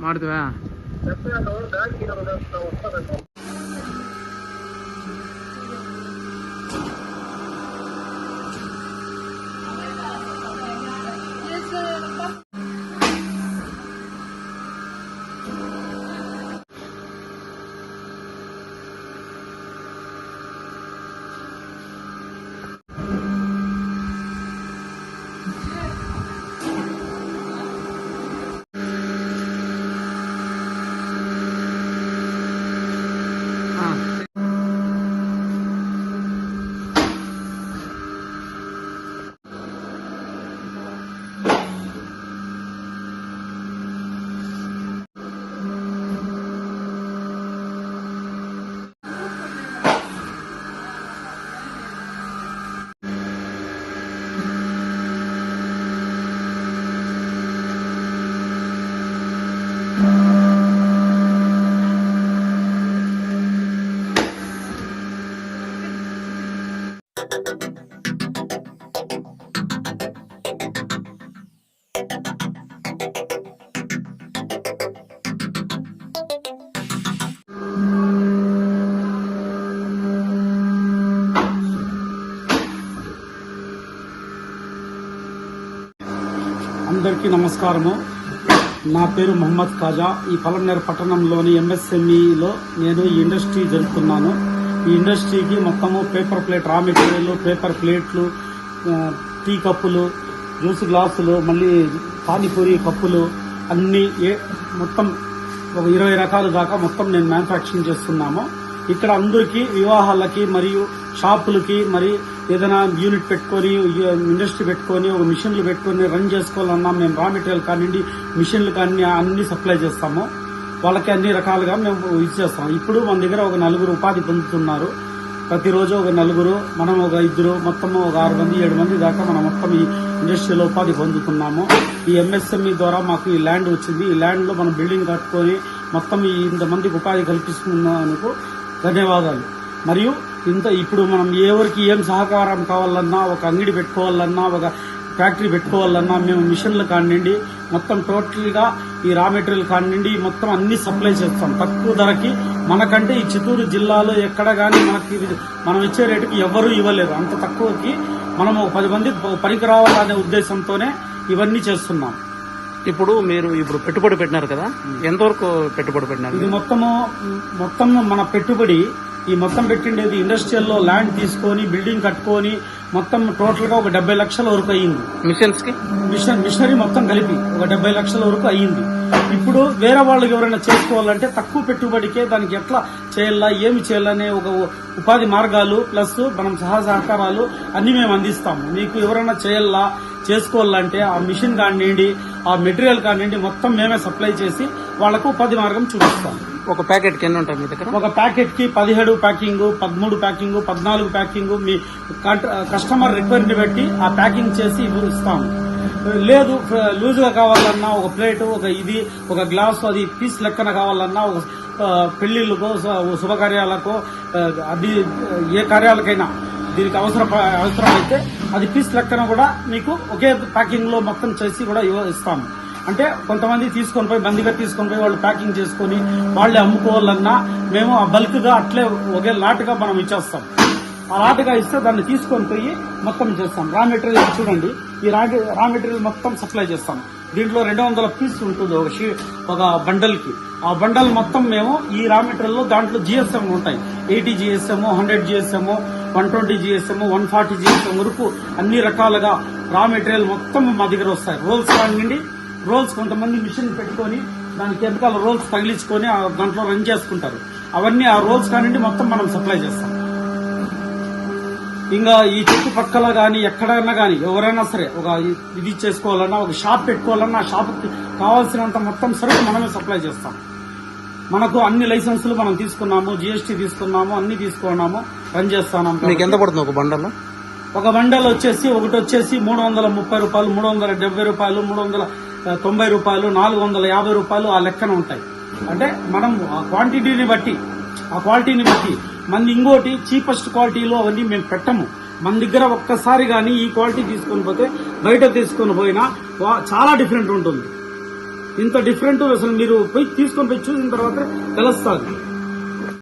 ಮಾಡಿದ್ವಾ? అందరికీ నమస్కారము. నా పేరు మహమ్మద్ ఖాజా. ఈ పలమనేరు పట్టణంలోని ఎంఎస్ఎంఈలో నేను ఈ ఇండస్ట్రీ జరుపుతున్నాను. ఈ ఇండస్ట్రీకి మొత్తము paper plate raw material paper ప్లేట్లు టీ కప్పులు జ్యూస్ గ్లాసులు మళ్ళీ పానీపూరి కప్పులు అన్ని ఏ మొత్తం ఒక ఇరవై రకాల దాకా మొత్తం నేను మ్యానుఫ్యాక్చరింగ్ చేస్తున్నాము. ఇక్కడ అందరికీ వివాహాలకి మరియు షాపులకి మరి ఏదైనా యూనిట్ పెట్టుకొని ఇండస్ట్రీ పెట్టుకొని ఒక మిషన్లు పెట్టుకొని రన్ చేసుకోవాలన్నా మేము రా మెటీరియల్ కానివ్వండి మిషన్లు కానీ అన్ని సప్లై చేస్తాము. వాళ్ళకి అన్ని రకాలుగా మేము ఇచ్చేస్తాం. ఇప్పుడు మన దగ్గర ఒక నలుగురు ఉపాధి పొందుతున్నారు. ప్రతిరోజు ఒక నలుగురు మనం ఒక ఇద్దరు మొత్తం ఒక ఆరు మంది ఏడు మంది దాకా మనం మొత్తం ఈ ఇండస్ట్రీలో ఉపాధి పొందుతున్నాము. ఈ ఎంఎస్ఎంఈ ద్వారా మాకు ఈ ల్యాండ్ వచ్చింది. ఈ ల్యాండ్లో మనం బిల్డింగ్ కట్టుకొని మొత్తం ఈ ఇంతమందికి ఉపాధి కల్పిస్తున్నందుకు ధన్యవాదాలు. మరియు ఇంత ఇప్పుడు మనం ఎవరికి ఏం సహకారం కావాలన్నా ఒక అంగడి పెట్టుకోవాలన్నా ఒక ఫ్యాక్టరీ పెట్టుకోవాలన్నా మేము మిషన్లు కానివ్వండి మొత్తం టోటల్గా ఈ రా మెటీరియల్ కానివ్వండి మొత్తం అన్ని సప్లై చేస్తాం. తక్కువ ధరకి మనకంటే ఈ చిత్తూరు జిల్లాలో ఎక్కడ గానీ మనకి ఇది- మనం ఇచ్చే రేటుకి ఎవరూ ఇవ్వలేరు అంత తక్కువకి మనం ఒక పది మంది పనికి రావాలనే ఉద్దేశంతోనే ఇవన్నీ చేస్తున్నాం. ఇప్పుడు మీరు ఇప్పుడు పెట్టుబడి పెట్టినారు కదా? ఎంతవరకు పెట్టుబడి ఇది పెట్టినారు మొత్తము మొత్తం మన పెట్టుబడి ఈ మొత్తం పెట్టిండేది ఇండస్ట్రియల్లో ల్యాండ్ తీసుకొని బిల్డింగ్ కట్టుకొని మొత్తం టోటల్గా ఒక డెబ్బై లక్షల వరకు అయ్యింది. మిషన్స్కి? మిషన్ మిషనరీ మొత్తం కలిపి ఒక డెబ్బై లక్షల వరకు అయ్యింది. ఇప్పుడు వేరే వాళ్ళకి ఎవరైనా చేసుకోవాలంటే తక్కువ పెట్టుబడికే దానికి ఎట్లా చేయాలా ఏమి చేయాలనే ఒక ఉపాధి మార్గాలు ప్లస్ మనం సహా సహకారాలు అన్ని మేము అందిస్తాము. మీకు ఎవరైనా చేయాలా చేసుకోవాలంటే ఆ మిషన్ కానివ్వండి ఆ మెటీరియల్ కానివ్వండి మొత్తం మేమే సప్లై చేసి వాళ్ళకు ఉపాధి మార్గం చూపిస్తాం ఒక ప్యాకెట్కి ఎన్ని ఉంటాయి మీ దగ్గర? ఒక ప్యాకెట్కి పదిహేడు ప్యాకింగ్ పదమూడు ప్యాకింగ్ పద్నాలుగు ప్యాకింగ్ మీ కస్టమర్ రిక్వైర్ని బట్టి ఆ ప్యాకింగ్ చేసి ఇస్తాము. లేదు లూజ్గా కావాలన్నా ఒక ప్లేట్ ఒక ఇది ఒక గ్లాస్ అది పీస్ లెక్కన కావాలన్నా ఒక పెళ్ళిళ్ళకో శుభకార్యాలకో అది ఏ కార్యాలకైనా దీనికి అవసర అవసరం అయితే అది పీస్ లెక్కన కూడా మీకు ఒకే ప్యాకింగ్లో మొత్తం చేసి కూడా ఇవ్వ- ఇస్తాము. అంటే కొంతమంది తీసుకొని పోయి బందిగా తీసుకొని పోయి వాళ్ళు ప్యాకింగ్ చేసుకొని వాళ్ళే అమ్ముకోవాలన్నా మేము ఆ బల్క్గా అట్లే ఒకే లాట్గా మనం ఇచ్చేస్తాం. ఆ లాట్గా ఇస్తే దాన్ని తీసుకొని పోయి మొత్తం చేస్తాం. రా మెటీరియల్ చూడండి. ఈ రా రా మెటీరియల్ మొత్తం సప్లై చేస్తాం. దీంట్లో రెండు వందల పీస్ ఉంటుంది ఒక షీ ఒక బండల్కి. ఆ బండల్ మొత్తం మేము ఈ రా మెటీరియల్లో దాంట్లో జిఎస్ఎం ఉంటాయి. Eighty GSM hundred GSM one twenty GSM one forty GSM వరకు అన్ని రకాలుగా రా మెటీరియల్ మొత్తం మా దగ్గర వస్తాయి. రోల్స్ కానివ్వండి రోల్స్ కొంతమంది మిషన్ పెట్టుకొని దానికి వెనకాల రోల్స్ తగిలించుకొని ఆ దాంట్లో రన్ చేసుకుంటారు. అవన్నీ ఆ రోల్స్ కానివ్వండి మొత్తం మనం సప్లై చేస్తాం. ఇంకా ఈ చుట్టుపక్కల గాని ఎక్కడైనా గాని ఎవరైనా సరే ఒక ఇది చేసుకోవాలన్నా ఒక షాప్ పెట్టుకోవాలన్నా ఆ షాప్ కావాల్సినంత మొత్తం సరుకు మనమే సప్లై చేస్తాం. మనకు అన్ని లైసెన్సులు మనం తీసుకున్నాము జిఎస్టీ తీసుకున్నాము అన్ని తీసుకున్నాము రన్ చేస్తున్నాం మీకు ఎంత పడుతుంది ఒక బండల్? ఒక బండల్ వచ్చేసి ఒకటి వచ్చేసి మూడు వందల ముప్పై రూపాయలు మూడు వందల డెబ్బై రూపాయలు మూడు వందల తొంభై రూపాయలు నాలుగు వందల యాభై రూపాయలు ఆ లెక్కన ఉంటాయి. అంటే మనం ఆ క్వాంటిటీని బట్టి ఆ క్వాలిటీని బట్టి మన ఇంకోటి చీపెస్ట్ క్వాలిటీలో అవన్నీ మేము పెట్టము. మన దగ్గర ఒక్కసారి కానీ ఈ క్వాలిటీ తీసుకొని పోతే బయట తీసుకొని పోయినా వా- చాలా డిఫరెంట్ ఉంటుంది. ఇంత డిఫరెంట్ అసలు మీరు పోయి తీసుకొని పోయి చూసిన తర్వాత తెలుస్తుంది.